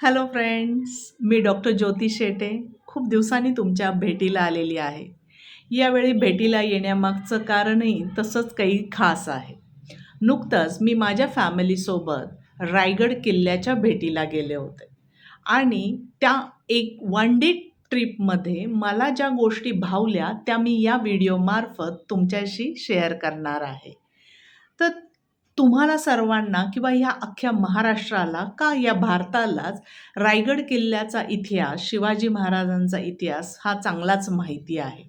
Hello friends मी doctor Jyoti Shete. खूप दिवसांनी तुमच्या भेटीला आलेली आहे. यावेळी भेटीला येण्यामागचं कारणही तसंच काही खास आहे. नुकतंच मी माझ्या फॅमिलीसोबत रायगड किल्ल्याच्या भेटीला गेले होते. आणि त्या एक वन डे ट्रिपमध्ये मला ज्या गोष्टी भावल्या त्या मी या व्हिडिओमार्फत तुमच्याशी शेअर करणार आहे. तर तुम्हाला सर्वांना किंवा ह्या अख्ख्या महाराष्ट्राला का या भारतालाच रायगड किल्ल्याचा इतिहास शिवाजी महाराजांचा इतिहास हा चांगलाच माहिती आहे?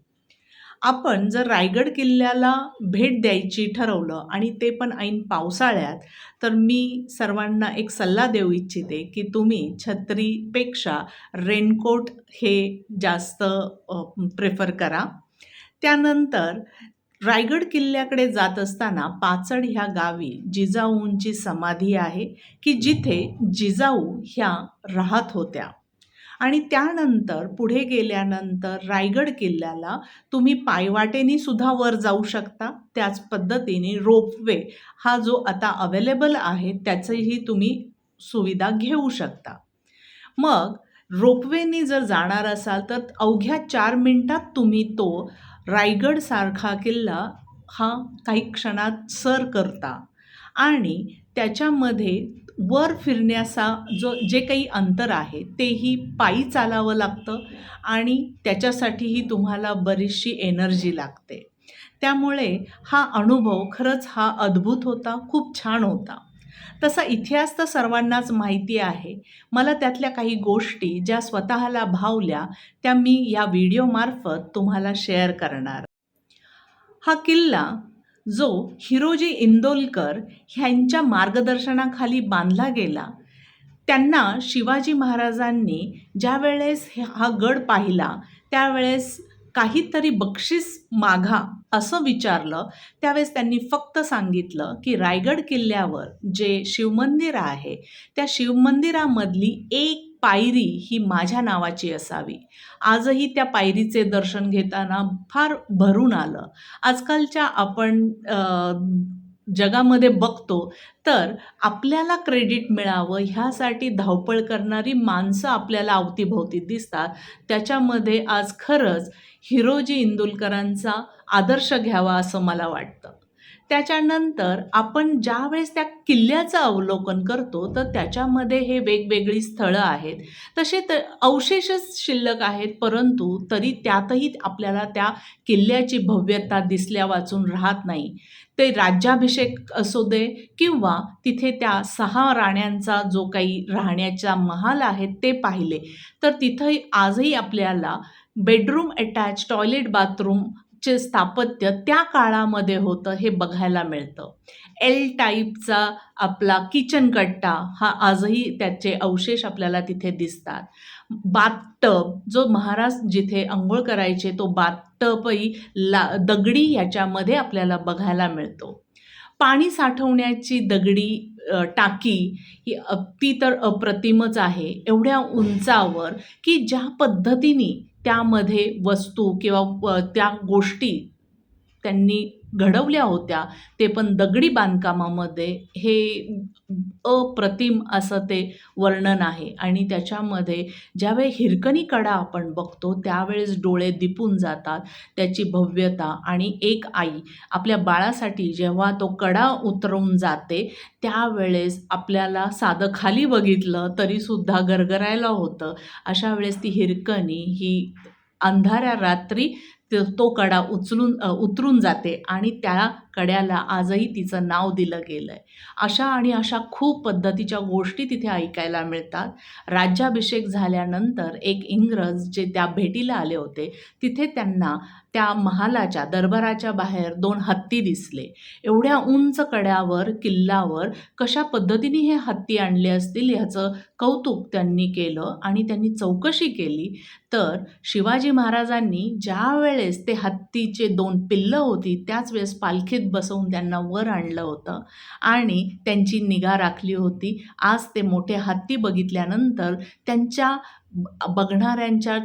आपण जर रायगड किल्ल्याला भेट द्यायची ठरवलं आणि ते पण ऐन पावसाळ्यात तर मी सर्वांना एक सल्ला देऊ इच्छिते की तुम्ही छत्रीपेक्षा रेनकोट हे जास्त प्रेफर करा. त्यानंतर रायगड किल्ल्याकडे जात असताना पाचड ह्या गावी जिजाऊंची समाधी आहे की जिथे जिजाऊ ह्या राहत होत्या. आणि त्यानंतर पुढे गेल्यानंतर रायगड किल्ल्याला तुम्ही पायवाटेनी सुद्धा वर जाऊ शकता. त्याच पद्धतीने रोपवे हा जो आता अवेलेबल आहे त्याचीही तुम्ही सुविधा घेऊ शकता. मग रोपवेनी जर जाणार असाल तर अवघ्या चार मिनटात तुम्ही तो रायगडसारखा किल्ला हा काही क्षणात सर करता. आणि त्याच्यामध्ये वर फिरण्याचा जो जे काही अंतर आहे तेही पायी चालावं लागतं आणि त्याच्यासाठीही तुम्हाला बरीचशी एनर्जी लागते. त्यामुळे हा अनुभव खरंच हा अद्भुत होता खूप छान होता. तसा इतिहास तर सर्वांनाच माहिती आहे. मला त्यातल्या काही गोष्टी ज्या स्वतःला भावल्या त्या मी या व्हिडिओमार्फत तुम्हाला शेअर करणार. हा किल्ला जो हिरोजी इंदोलकर ह्यांच्या मार्गदर्शनाखाली बांधला गेला त्यांना शिवाजी महाराजांनी ज्या वेळेस हा गड पाहिला त्यावेळेस काहीतरी बक्षीस मागा असं विचारलं त्यावेळेस त्यांनी फक्त सांगितलं की रायगड किल्ल्यावर जे शिवमंदिर आहे त्या शिवमंदिरामधली एक पायरी ही माझ्या नावाची असावी. आजही त्या पायरीचे दर्शन घेताना फार भरून आलं. आजकालच्या आपण जगामध्ये बघतो तर आपल्याला क्रेडिट मिळावं ह्यासाठी धावपळ करणारी माणसं आपल्याला अवतीभोवती दिसतात. त्याच्यामध्ये आज खरंच हिरोजी इंदुलकरांचा आदर्श घ्यावा असं मला वाटतं. त्याच्यानंतर आपण ज्यावेळेस त्या किल्ल्याचं अवलोकन करतो तर त्याच्यामध्ये हे वेगवेगळी स्थळं आहेत. तसे तर अवशेषच शिल्लक आहेत परंतु तरी त्यातही आपल्याला त्या किल्ल्याची भव्यता दिसल्या वाचून राहत नाही. ते राज्याभिषेक असू दे किंवा तिथे त्या सहा राण्यांचा जो काही राहण्याचा महाल आहे ते पाहिले. तर तिथंही आजही आपल्याला बेडरूम अटॅच टॉयलेट बाथरूम चे स्थापत्य त्या काळामध्ये होतं हे बघायला मिळतं. एल टाईपचा आपला किचन कट्टा हा आजही त्याचे अवशेष आपल्याला तिथे दिसतात. बाथटब जो महाराज जिथे आंघोळ करायचे तो बाथटबही ला दगडी याच्यामध्ये आपल्याला बघायला मिळतो. पाणी साठवण्याची दगडी टाकी ही ती तर अप्रतिमच आहे. एवढ्या उंचावर की ज्या पद्धतीने त्यामध्ये वस्तू किंवा त्या गोष्टी त्यांनी घडवल्या होत्या ते पण दगडी बांधकामामध्ये हे अप्रतिम असं ते वर्णन आहे. आणि त्याच्यामध्ये ज्यावेळी हिरकणी कडा आपण बघतो त्यावेळेस डोळे दिपून जातात त्याची भव्यता. आणि एक आई आपल्या बाळासाठी जेव्हा तो कडा उतरून जाते त्यावेळेस आपल्याला साधं खाली बघितलं तरीसुद्धा गरगरायला होतं. अशा वेळेस ती हिरकणी ही अंधाऱ्या रात्री तो कडा उचलून उतरून जाते आणि त्या कड्याला आजही तिचं नाव दिलं गेलं आहे अशा आणि अशा खूप पद्धतीच्या गोष्टी तिथे ऐकायला मिळतात. राज्याभिषेक झाल्यानंतर एक इंग्रज जे त्या भेटीला आले होते तिथे त्यांना त्या महालाच्या दरबाराच्या बाहेर दोन हत्ती दिसले. एवढ्या उंच कड्यावर किल्ल्यावर कशा पद्धतीने हे हत्ती आणले असतील ह्याचं कौतुक त्यांनी केलं आणि त्यांनी चौकशी केली. तर शिवाजी महाराजांनी ज्या वेळेस ते हत्तीचे दोन पिल्लं होती त्याच वेळेस पालखीत बसवून त्यांना वर आणलं होतं. आणि त्यांची निगा राखली होती. आज ते मोठे हत्ती बघितल्यानंतर त्यांच्या बघणाऱ्यांच्या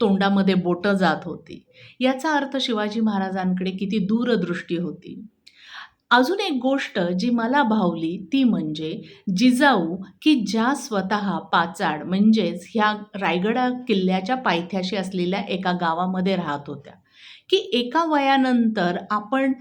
तोंडामध्ये बोटं जात होती. याचा अर्थ शिवाजी महाराजांकडे किती दूरदृष्टी होती. अजून एक गोष्ट जी मला भावली ती म्हणजे जिजाऊ की ज्या स्वतः पाचाड म्हणजेच ह्या रायगडा किल्ल्याच्या पायथ्याशी असलेल्या एका गावामध्ये राहत होत्या. की एका वयानंतर आपण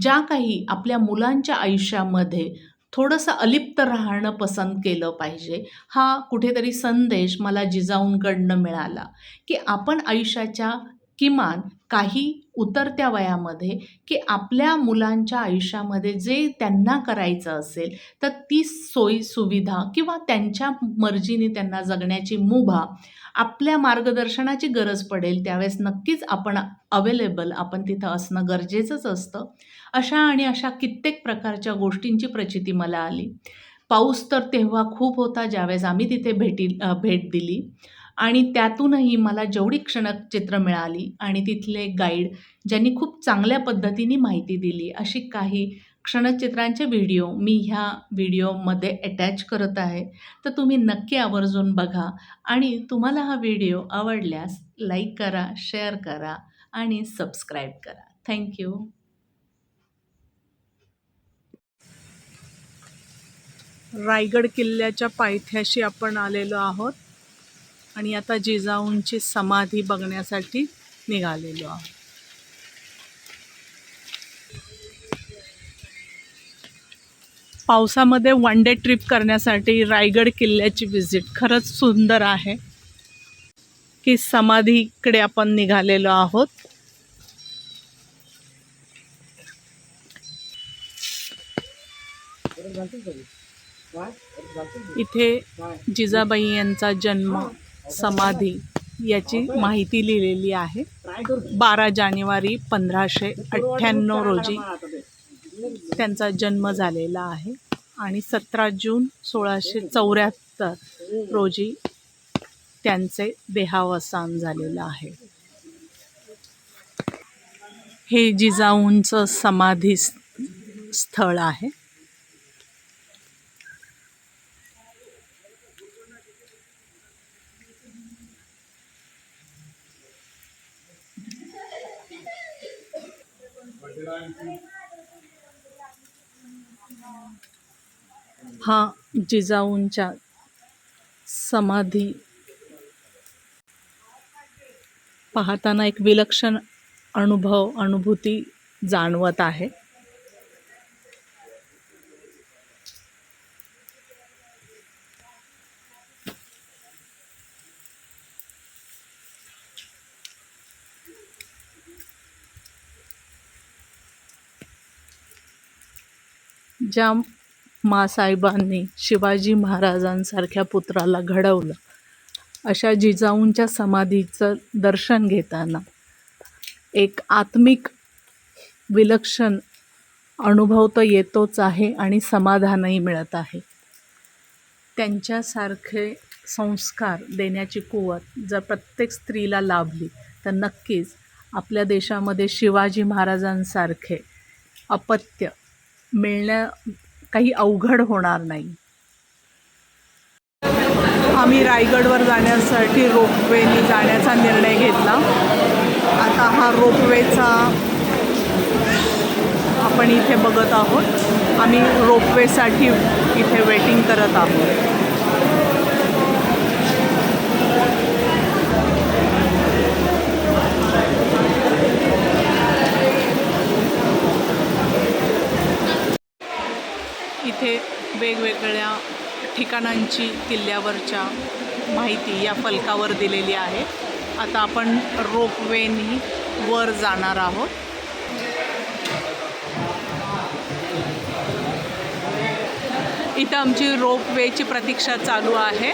ज्या काही आपल्या मुलांच्या आयुष्यामध्ये थोडंसं अलिप्त राहणं पसंत केलं पाहिजे हा कुठेतरी संदेश मला जिजाऊंकडनं मिळाला की आपण आयुष्याच्या किमान काही उतरत्या वयामध्ये की आपल्या मुलांच्या आयुष्यामध्ये जे त्यांना करायचं असेल तर ती सोयी सुविधा किंवा त्यांच्या मर्जीने त्यांना जगण्याची मुभा आपल्या मार्गदर्शनाची गरज पडेल त्यावेळेस नक्कीच आपण अवेलेबल आपण तिथं असणं गरजेचंच असतं. अशा आणि अशा कित्येक प्रकारच्या गोष्टींची प्रचिती मला आली. पाऊस तर तेव्हा खूप होता ज्यावेळेस आम्ही तिथे भेटी भेट दिली. आणि त्यातूनही मला जेवढी क्षणचित्र मिळाली आणि तिथले गाईड ज्यांनी खूप चांगल्या पद्धतीने माहिती दिली अशी काही क्षणचित्रांचे व्हिडिओ मी ह्या व्हिडिओमध्ये अटॅच करत आहे. तर तुम्ही नक्की आवर्जून बघा आणि तुम्हाला हा व्हिडिओ आवडल्यास लाईक करा शेअर करा आणि सबस्क्राईब करा. थँक्यू रायगड किल्ल्याच्या पायथ्याशी आपण आलेलो आहोत. आणि आता जिजाऊंची समाधी बघण्यासाठी निघालेलो आहोत. पावसामध्ये वन डे ट्रिप करण्यासाठी रायगड किल्ल्याची विजिट खरंच सुंदर आहे. की समाधीकडे आपण निघालेलो आहोत. इथे जिजाबाई यांचा जन्म समाधी याची माहिती लिहिलेली आहे. बारा जानेवारी पंधराशे अठ्ठ्याण्णव रोजी त्यांचा जन्म झालेला आहे आणि सतरा जून सोळाशे चौऱ्याहत्तर रोजी त्यांचे देहावसान झालेलं आहे. हे जिजाऊंचं समाधी स्थळ आहे. हा जिजाऊंच्या समाधी पाहताना एक विलक्षण अनुभव अनुभूती जाणवत आहे. ज्या मासाहेबांनी शिवाजी महाराजांसारख्या पुत्राला घडवलं. अशा जिजाऊंच्या समाधीचं दर्शन घेताना एक आत्मिक विलक्षण अनुभव तर येतोच आहे आणि समाधानही मिळत आहे. त्यांच्यासारखे संस्कार देण्याची कुवत जर प्रत्येक स्त्रीला लाभली तर नक्कीच आपल्या देशामध्ये शिवाजी महाराजांसारखे अपत्य मिळण्या काही अवघड होणार नाही. आम्ही रायगडवर जाण्यासाठी रोपवेने जाण्याचा निर्णय घेतला. आता हा रोपवेचा आपण इथे बघत आहोत. आम्ही रोपवेसाठी इथे वेटिंग करत आहोत. इथे वेगवेगळ्या ठिकाणांची किल्ल्यावरच्या माहिती या फलकावर दिलेली आहे. आता आपण रोपवेनी वर जाणार आहोत. इथं आमची रोपवेची प्रतीक्षा चालू आहे.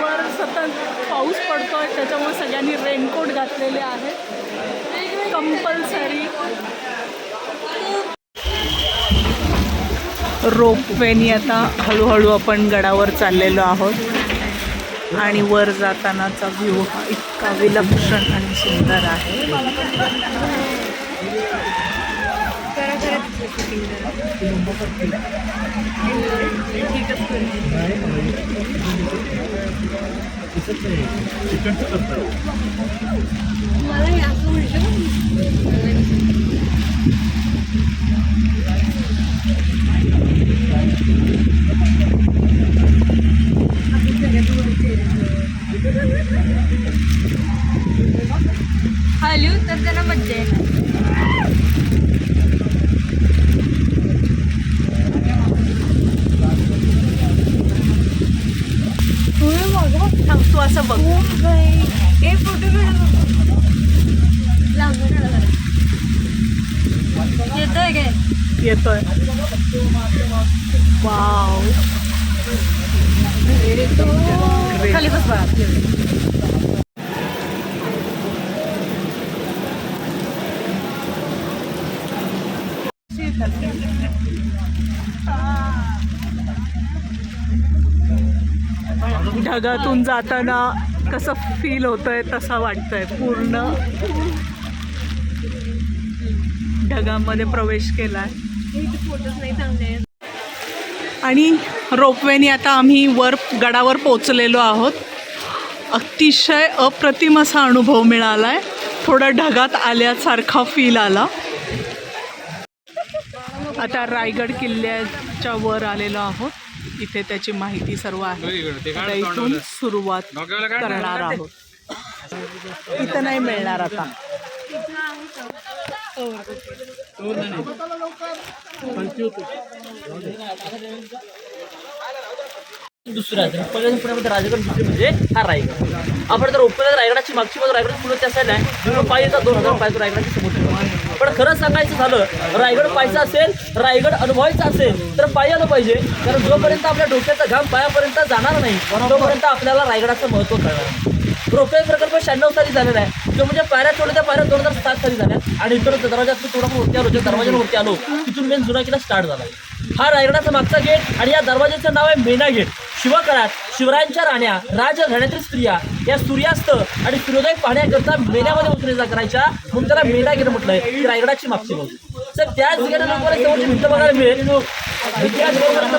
वर सतत पाऊस पडतोय त्याच्यामुळे सगळ्यांनी रेनकोट घातलेले आहेत. कंपल्सरी रोपवेनी आता हळूहळू आपण गडावर चाललेलो आहोत. आणि वर जातानाचा व्ह्यू हा इतका विलक्षण आणि सुंदर आहे. मला हे असं हॅलो तर त्यांना मज्जा येणार तुम्ही बघा थांब तू असं बघ हो बाई हे फोटो काढा लांबून काढा जरा. येतोय काय येतोय वाव खाली बस बाळा ढगातून जाताना कसं फील होतंय तसं वाटतंय. पूर्ण ढगांमध्ये प्रवेश केलाय. नाही आणि रोपवेनी आता आम्ही वर गडावर पोचलेलो आहोत. अतिशय अप्रतिम असा अनुभव मिळाला आहे थोडं ढगात आल्यासारखा फील आला. आता रायगड किल्ल्याच्या वर आलेलो आहोत. इथे त्याची माहिती सर्व आहे. आता इथून सुरुवात करणार आहोत. इथं नाही मिळणार आता. दुसरा आहे. पहिल्या पुण्यामध्ये राजगड दुसरी म्हणजे हा रायगड. आपण जर उपनगर रायगडाची मागची बाजू रायगड पुढे त्या साईडला आहे पाहिजे दोन हजार पाहिजे रायगडाची समोर पण खरं सांगायचं झालं रायगड पाहायचा असेल रायगड अनुभवायचा असेल तर पायी आलं पाहिजे. कारण जोपर्यंत आपल्या डोक्याचा घाम पायापर्यंत जाणार नाही तोपर्यंत आपल्याला रायगडाचं महत्त्व कळणार नाही. रोपवे प्रकल्प शहाण्णव साली झालेला आहे. जो म्हणजे पायऱ्या थोड्या त्या पायऱ्या दोन हजार सात साली झाल्या. आणि इतर दरवाजात थोडा वरती आलो ज्या दरवाजावरती आलो तिथून मेन जुना किल्ला स्टार्ट झाला. हा रायगडाचा मागचा गेट आणि या दरवाजाचं नाव आहे मेना गेट. शिवकाळात शिवरायांच्या राण्या राजघराण्यातील स्त्रिया या सूर्यास्त आणि सूर्योदय पाहण्याकरता मेण्यामध्ये उतरे करायच्या. म्हणून त्याला मेना गेट म्हटलंय. ही रायगडाची मागची बाजू. सर त्याच गेट तुम्हाला समोरची भिंत बघायला मिळेल.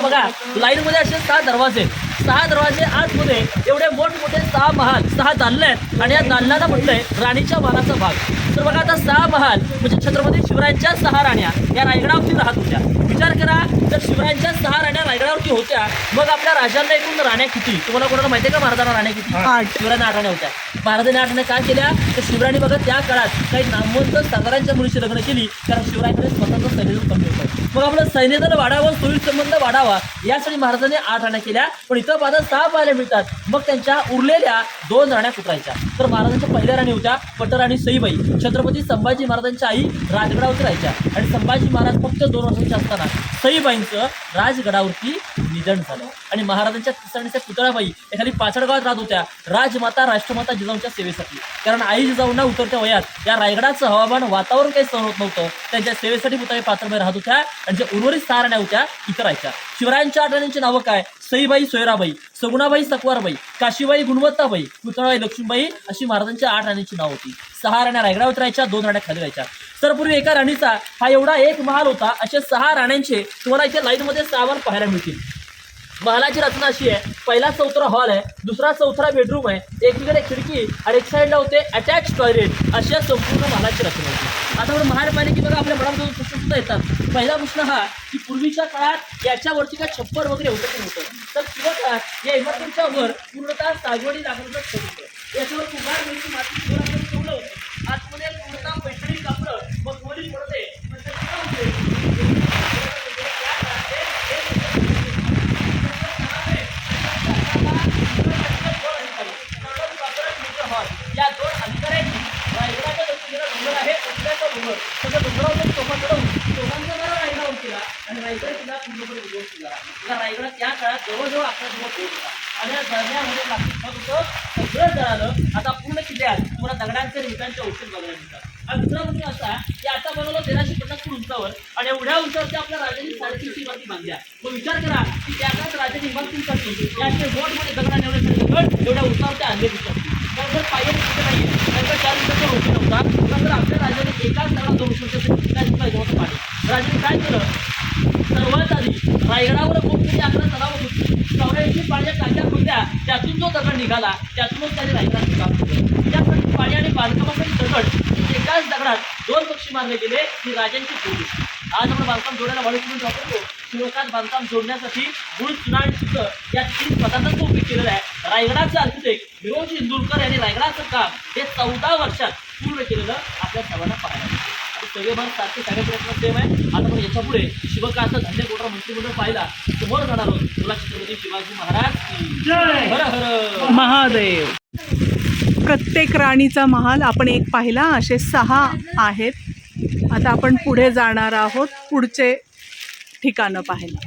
बघा. लाईन मध्ये असे सहा दरवाजे आहेत. सहा दरवाजे आतमध्ये एवढे मोठमोठे सहा महाल सहा दालनं आहेत. आणि या दालनाला म्हटलंय राणीच्या महालाचा भाग. तर बघा आता सहा महाल म्हणजे छत्रपती शिवरायांच्या सहा राण्या या रायगडावरती राहत होत्या. विचार करा जर शिवरायांच्या सहा राण्या रायगडावरती होत्या मग आपल्या राजांना एकूण राण्या किती? तुम्हाला कोणाला माहिती आहे का? महाराजांना राण्या किती. शिवरायांना आठ राण्या होत्या. महाराजांनी आठ राण्या का केल्या? तर शिवरायांनी बघा त्या काळात काही नामवंत सागरांच्या मुलीशी लग्न केली कारण शिवरायांकडे स्वतःचं सैन्य कमी होतं. मग आपलं सैन्यदल वाढावं सोयी संबंध वाढावा यासाठी महाराजांनी आठ राण्या केल्या पण इथं माझा सहा पाहायला मिळतात. मग त्यांच्या उरलेल्या दोन राण्या कुत्रायच्या तर महाराजांच्या पहिल्या राणी होत्या पटराणी सईबाई. छत्रपती संभाजी महाराजांच्या आई राजगडावरती राहायच्या. आणि संभाजी महाराज फक्त दोन वर्षांचे असताना सईबाईंचं राजगडावरती निधन झालं. आणि महाराजांच्या तिसरणीच्या पुतळाबाई एखादी पाचडगावात राहत होत्या. राजमाता राष्ट्रमाता जिजाऊंच्या सेवेसाठी. कारण आई जिजाऊंना उतरत्या वयात या रायगडाचं हवामान वातावरण काही सहन होत नव्हतं. त्यांच्या सेवेसाठी पुतळे पाचडबाई राहत होत्या आणि ज्या उर्वरित सहा राण्या होत्या इतर राहायच्या. शिवरायांच्या आठवण्यांची नावं काय? सईबाई सोयराबाई सगुणाबाई सकवारबाई काशीबाई गुणवत्ताबाई पुतळाबाई लक्ष्मीबाई अशी महाराजांच्या आठ राणींची नाव होती. सहा राण्या रायगडावर राहायच्या दोन राण्या खाली राहायच्या. तर पूर्वी एका राणीचा हा एवढा एक महाल होता असे सहा राण्यांचे तुम्हाला इथे लाईनमध्ये सहा पाहायला मिळतील. महालाची रचना अशी आहे. पहिला चौथरा हॉल आहे. दुसरा चौथरा बेडरूम आहे. एकीकडे खिडकी आणि एक साईडला होते अटॅच टॉयलेट अशा संपूर्ण महालाची रचना होती आता आपण महाल बघा आपल्या मनात दोन प्रश्न सुद्धा येतात. पहिला प्रश्न हा की पूर्वीच्या काळात याच्यावरती काय छप्पर वगैरे होतं की नव्हतं? तर किंवा काळात या इमारतींच्या वर पूर्णतः सागवडी लागण्याचं होतं. याच्यावर कुंभार मिळून माती ठेवलं होतं. आतमध्ये पूर्णतः पैठणी कापड मग खोली पडते नंतर काय होते? त्या काळात ते- या दोन अधिकाऱ्यांनी रायगडाच्या दक्षिणेला डोंगर आहे उजव्याचा डोंगर सगळं डोंगरावर तोफा चढवून तोफांचा मारा रायगडावर केला आणि रायगड किल्ला पूर्णपणे उद्ध्वस्त केला या रायगडात त्या काळात जवळजवळ अकरा दिवस होत होता आणि या दरम्यामध्ये होतं सगळं जळालं आता पूर्ण किल्ल्यात तुम्हाला दगडांचे रिटांचे औषध बघायला मिळतात. आणि दुसरा प्रश्न असा की आता बनवलं तेराशे पन्नास फूट उंचावर आणि एवढ्या उंचावरती आपल्या राजाने साडेतीनशे इमारती बांधल्या. मग विचार करा की त्या काळात राजांनी इमारतींसाठी या असे रोडमध्ये म्हणजे दगडा एवढ्यासाठी दगड एवढ्या उंचावरती आणले दिसतात त्यानंतर पायऱ्या तिथे नाही त्यानंतर चार दिवसाचा होती नव्हता. तर आपल्या राजाने एकाच दगडात दोन वर्षासाठी पाहिजे पाणी राजाने काय केलं? रायगडावर कोणतरी यात्रा तलाव होती चौऱ्याऐंशी पाळ्या टाक्या होत्या त्यातून जो दगड निघाला. त्यातूनच त्याने रायगडा निघाला त्यासाठी पाणी आणि बांधकामासाठी दगड एकाच दगडात दोन पक्षी मारले गेले ही राजांची जोडी आज आपण बांधकाम जोडायला वाढू म्हणून वापरतो. शिवकात बांधकाम जोडण्यासाठी गुळ चुना आणि सुतं या तीन पदार्थांचा उपयोग केलेला आहे. रायगडाचा आर्किटेक्ट विरोज इंदुरकर यांनी रायगडाचं काम हे चौदा वर्षात पूर्ण केलेलं आपल्या सर्वांना पाहायला मिळतं. सगळे भाग प्रयत्न सेम आहे. आता पण याच्यापुढे शिवकाचं धन्य कोटा मंत्रिमंडळ पाहिला समोर जाणार आहोत. तुला छत्रपती शिवाजी महाराज की हर हर. महादेव. प्रत्येक राणीचा महाल आपण एक पाहिला असे सहा आहेत. आता आपण पुढे जाणार आहोत पुढचे ठिकाणं पाहायला.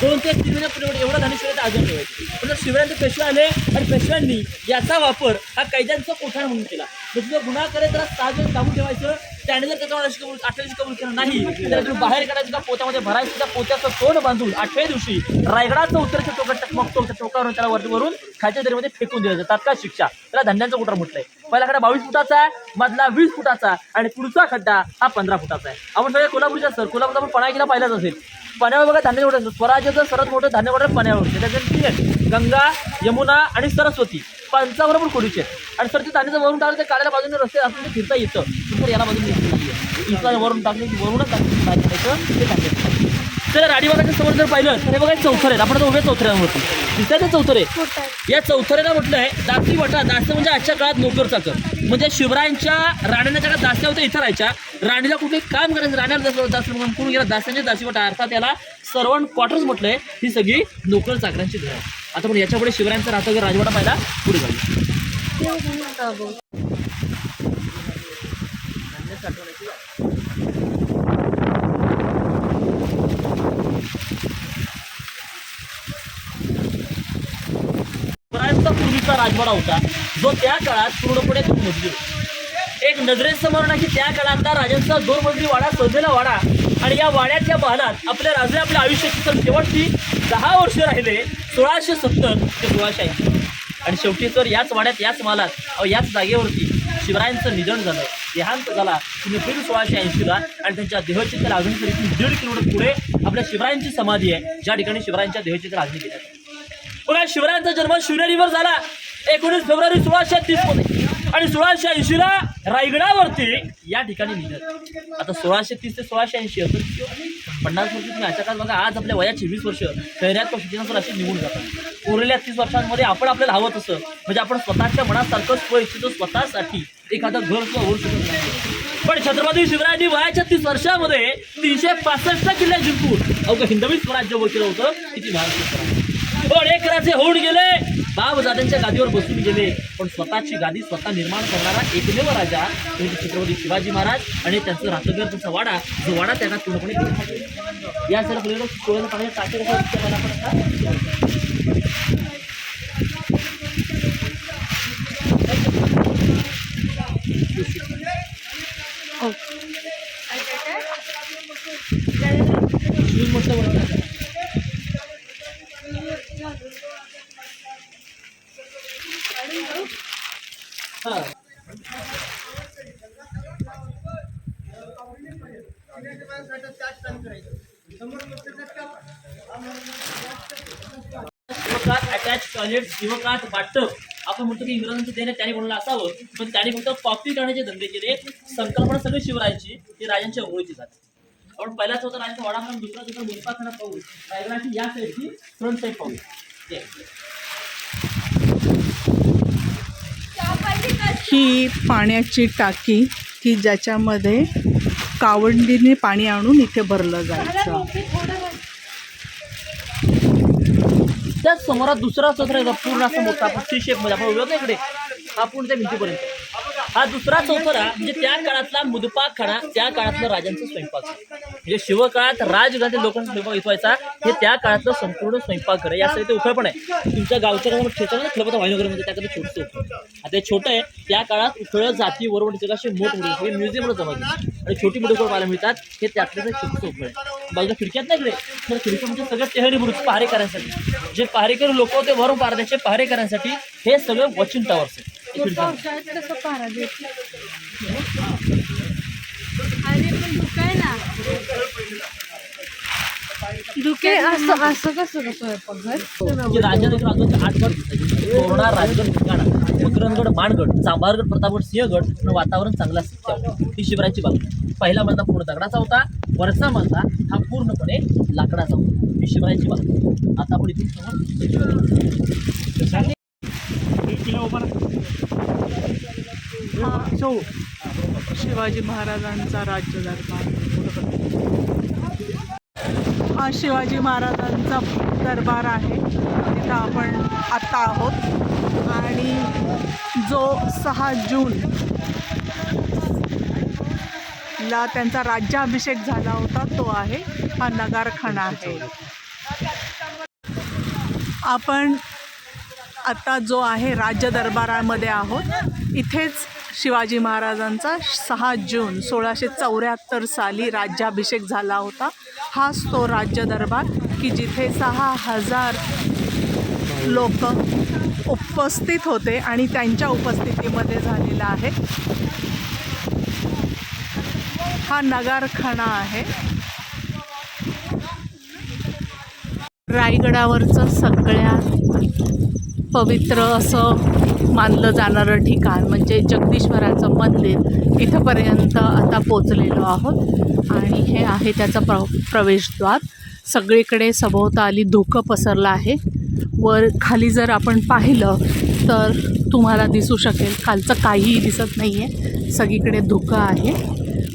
दोन ते तीन महिन्यापूर्वी एवढा धनुष्यवाचा अजून ठेवायचे पण पेशव्यांचे पेशवे आले आणि पेशव्यांनी याचा वापर हा कैद्यांचा कोठार म्हणून केला. म्हणजे गुन्हा करे तर सहा दिवस ठेवायचं. त्याने जर त्याच्यावर अशी कबूल अठ्ठावीस कबूल केलं नाही तर तुम्ही बाहेर काढायचं का? पोत्यामध्ये भरायचं त्या पोत्याचं तोंड बांधून आठव्या दिवशी रायगडाचं उत्तरच्या टोकात टकमकतो त्या टोकावरून त्याला वरती वरून खायच्या दरीमध्ये फेकून दिलं जातं. तात्काळ शिक्षा. त्याला धंद्यांचं कुठं म्हटलंय? पहिला खड्डा बावीस फुटाचा आहे मधला वीस फुटाचा आणि पुढचा खड्डा हा पंधरा फुटाचा आहे. आपण सगळे कोल्हापूरच्या सर. कोल्हापूर आपण पणाकीला पाहिलाच असेल. पाण्यावर बघा धान्य मोठं स्वराज्याचं सर्वात मोठं धान्य मोठं पाण्यावर असते आहे? गंगा यमुना आणि सरस्वती. पंचाबरोबर कोडीचे आहेत. आणि सर ते धान्याचं वरून टाकलं ते काढायला बाजूने रस्ते असून ते फिरता येतं. तर याला बाजूने इथं वरून टाकलं की वरूनच टाकलं. ते टाकायचं तर राडीबागाच्या समोर जर पाहिलं तर हे बघा चौथर आहेत. आपण उभे चौथऱ्यांवरती. दिसतंय ते चौथरे या चौथऱ्याला म्हटलं आहे दासी वाटा दास म्हणजे आजच्या काळात नोकर चाकर म्हणजे शिवरायांच्या राण्यांच्या काळात दास्या होत्या इथं राहायच्या. राणीला कुठे काम करायचं राण्याला दास करून गेला? दास्यांच्या दासी वाटा. अर्थात याला सर्वण क्वार्टर्स म्हटलंय ही सगळी नोकर चाकरांची घर आहे आता पण याच्यापुढे शिवरायांचा राहतं राजवाडा पाहिला पुढे जाऊ शिवरायांचा पूर्वीचा राजवाडा होता जो त्या काळात पूर्णपणे दोन मजली होता. एक नजरेसमोर ना की त्या काळातला राजांचा दोन मजली वाडा सजलेला वाडा आणि या वाड्याच्या महालात आपल्या राजे आपल्या आयुष्याची तर शेवटची दहा वर्ष राहिले सोळाशे सत्तर ते सोळाशे ऐंशी. आणि शेवटी तर याच वाड्यात याच महालात याच जागेवरती शिवरायांचं निधन झालं. देहांत झाला. तुम्ही फिर सोळाशे ऐंशीला आणि त्यांच्या देहचित्र लागणीकडे दीड किलोमीटर पुढे आपल्या शिवरायांची समाधी आहे. ज्या ठिकाणी शिवरायांच्या देहचित्र लागणी केल्या बघा शिवरायांचा जन्म शिवनेरीवर झाला. एकोणीस फेब्रुवारी सोळाशे तीसमध्ये. आणि सोळाशे ऐंशीला रायगडावरती या ठिकाणी निघत आता सोळाशे तीस ते सोळाशे ऐंशी असं पन्नास वर्ष तुम्ही अशा काळात बघा आज आपल्या वयाची वीस वर्ष शहरात शिक्षणावर असे निघून जातात. उरलेल्या तीस वर्षांमध्ये आपण आपल्याला हवं तसं. म्हणजे आपण स्वतःच्या मनासारखं स्व इच्छितो स्वतःसाठी. एखादा घर सुद्धा होऊ शकत नाही. पण छत्रपती शिवरायांनी वयाच्या तीस वर्षामध्ये तीनशे पासष्ट किल्ले जिंकून अवघं हिंदवी स्वराज्य बसलं होतं किती महाराष्ट्र पण एक राजे होऊन गेले. बाब जात्यांच्या गादीवर बसून गेले. पण स्वतःची गादी स्वतः निर्माण करणारा एकमेव राजा म्हणजे छत्रपती शिवाजी महाराज आणि त्यांचं रात्रगर त्यांचा वाडा जो वाडा त्यांना पूर्णपणे या सर पलीकडे डोळ्याचं पाणी टाके कसं दिसतं मला आपण आता? शूज म्हटलं बरं. हा शिवकात टॉयलेट शिवकात वाटप आपण म्हणतो की इंग्रजांचं देणे त्याने बनवलं असावं पण त्याने फक्त कॉपी करण्याचे धंदे केले. संकल्पना सगळी शिवरायांची ती राजांच्या ओळखीची जाते आपण पहिलाच होता राजांचा वाडा म्हणून दुसरा दुसरा मुलपाखाना पाहू. रायगडाची या साईडची फ्रंट साईड पाहू. ही पाण्याची टाकी की ज्याच्यामध्ये कावंडीने पाणी आणून इथे भरलं जायचं. त्या समोरात दुसरा चौथरा येतो पूर्ण असा मोठा. आपण सी शेपमध्ये आपण उभ्या होतो इकडे. हा पूर्ण त्या भिंतीपर्यंत. हा दुसरा चौथरा म्हणजे त्या काळातला मुदपाक खाणा त्या काळातलं राजांचा स्वयंपाक. म्हणजे शिवकाळात राजघरातील लोकांचा स्वयंपाक इथवायचा हे त्या काळातलं संपूर्ण स्वयंपाक आहे. यासाठी ते उपाय पण आहे. तुमच्या गावच्या गावात ठेवतो ना खलबता त्याकडे छोटं उखळ. आता छोटं आहे त्या काळात उखळ जाती वरवण जगाशी मोठ मोठे म्युझियमला जमा आणि छोटी मोठी पाहायला मिळतात हे त्यातलं छोटंसं उखळ आहे. बाजूला खिडक्यात नाही तर खिडक्या म्हणजे सगळं टेहरी बुरुज पहारे करायसाठी जे पहारेकर लोक होते वरून पारद्याचे पहारे करण्यासाठी हे सगळं वॉचिंग टॉवर्स आहे हे असं असं कसं कसं की राजा देखील अजून आठ दिसायचे तोरणा राजगड भिंगाणा मकरंदगड मानगड चांभारगड प्रतापगड सिंहगड वातावरण चांगलं असतं ही शिबिराची बाजू पहिला मजला पूर्ण दगडाचा होता. वरचा मजला हा पूर्णपणे लाकडाचा होता. ही शिबिराची बाजू आता आपण इथून समोर शिवाजी महाराजांचा राज्य दरबार. हा शिवाजी महाराजांचा दरबार आहे. तिथं आपण आत्ता आहोत. आणि जो सहा जून ला त्यांचा राज्याभिषेक झाला होता तो आहे हा नगारखाना आहे. आपण आत्ता जो आहे राज्य दरबारामध्ये आहोत इथेच शिवाजी महाराजांचा सहा जून सोळाशे चौऱ्याहत्तर साली राज्याभिषेक झाला होता. हाच तो राज्य दरबार की जिथे सहा हजार लोक उपस्थित होते आणि त्यांच्या उपस्थितीमध्ये झालेला आहे. हा नगारखाना आहे. रायगडावरचं सगळ्यात पवित्र असं मानलं जाणारं ठिकाण म्हणजे जगदीश्वराचं मंदिर इथंपर्यंत आता पोचलेलो आहोत. आणि हे आहे त्याचं प्र प्रवेशद्वार. सगळीकडे सभोवताली धुकं पसरलं आहे. वर खाली जर आपण पाहिलं तर तुम्हाला दिसू शकेल खालचं काहीही दिसत नाही आहे सगळीकडे धुकं आहे.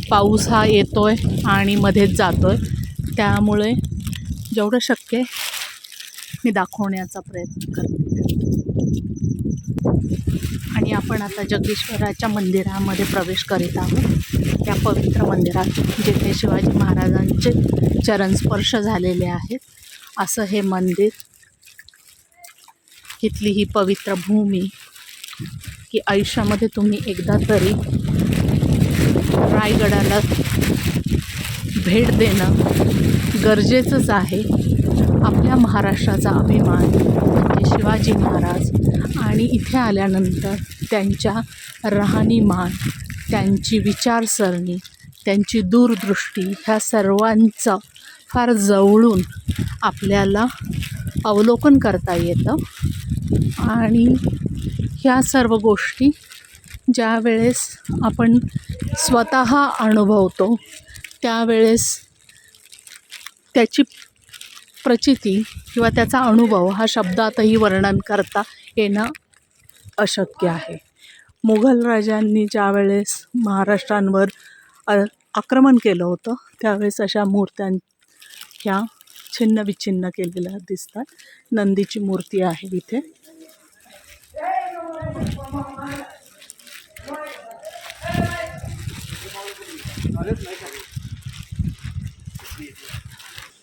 पाऊस हा येतो आहे आणि मध्येच जातो आहे त्यामुळे जेवढं शक्य मी दाखवण्याचा प्रयत्न करते. आणि आपण आता जगदीश्वराच्या मंदिरामध्ये प्रवेश करीत आहोत. त्या पवित्र मंदिरात जिथे शिवाजी महाराजांचे चरणस्पर्श झालेले आहेत. असं हे मंदिर इथली ही पवित्र भूमी की आयुष्यामध्ये तुम्ही एकदा तरी रायगडाला भेट देणं गरजेचंच आहे. आपल्या महाराष्ट्राचा अभिमान म्हणजे शिवाजी महाराज आणि इथे आल्यानंतर त्यांच्या राहणीमान त्यांची विचारसरणी त्यांची दूरदृष्टी ह्या सर्वांचं फार जवळून आपल्याला अवलोकन करता येतं. आणि ह्या सर्व गोष्टी ज्या वेळेस आपण स्वतः अनुभवतो त्यावेळेस त्याची प्रचिती किंवा त्याचा अनुभव हा शब्दातही वर्णन करता येणं अशक्य आहे. मुघल राजांनी ज्या वेळेस महाराष्ट्रांवर आक्रमण केलं होतं त्यावेळेस अशा मूर्त्यां ह्या छिन्न विच्छिन्न केलेल्या दिसतात. नंदीची मूर्ती आहे इथे.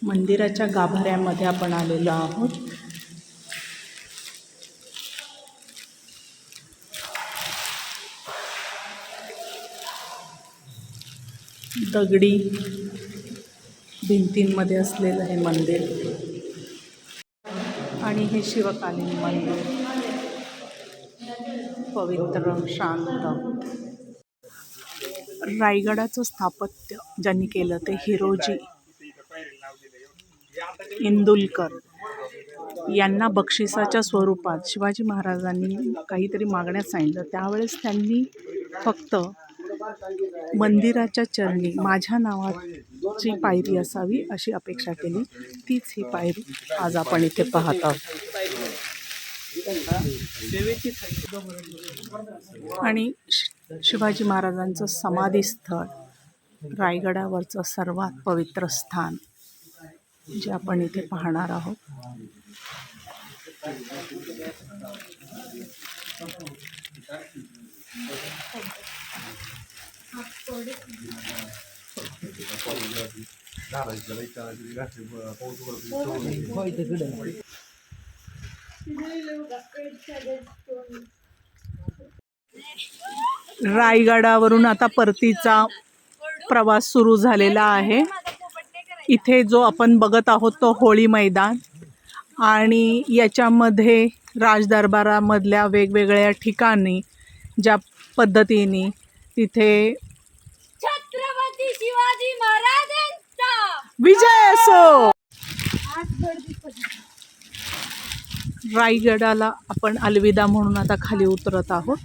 मंदिराच्या गाभाऱ्यामध्ये आपण आलेलो आहोत. दगडी भिंतींमध्ये असलेलं हे मंदिर. आणि हे शिवकालीन मंदिर. पवित्र शांत. रायगडाचं स्थापत्य ज्यांनी केलं ते हिरोजी इंदुलकर. यांना बक्षिसाच्या स्वरूपात शिवाजी महाराजांनी काहीतरी मागण्यात सांगितलं. त्यावेळेस त्यांनी फक्त मंदिराच्या चरणी माझ्या नावाची पायरी असावी अशी अपेक्षा केली. तीच ही पायरी आज आपण इथे पाहत आहोत. आणि शि- शिवाजी महाराजांचं समाधीस्थळ रायगडावरचं सर्वात पवित्र स्थान जे आपण इथे पाहणार आहोत. रायगडावरून आता परतीचा प्रवास सुरू झालेला आहे. इथे जो आपण बघत आहोत तो होळी मैदान. आणि याच्यामध्ये राजदरबारामधल्या वेगवेगळ्या ठिकाणी ज्या पद्धतीने तिथे छत्रपती विजय असो आज गर्दी पडली. रायगडाला आपण अलविदा म्हणून आता खाली उतरत आहोत.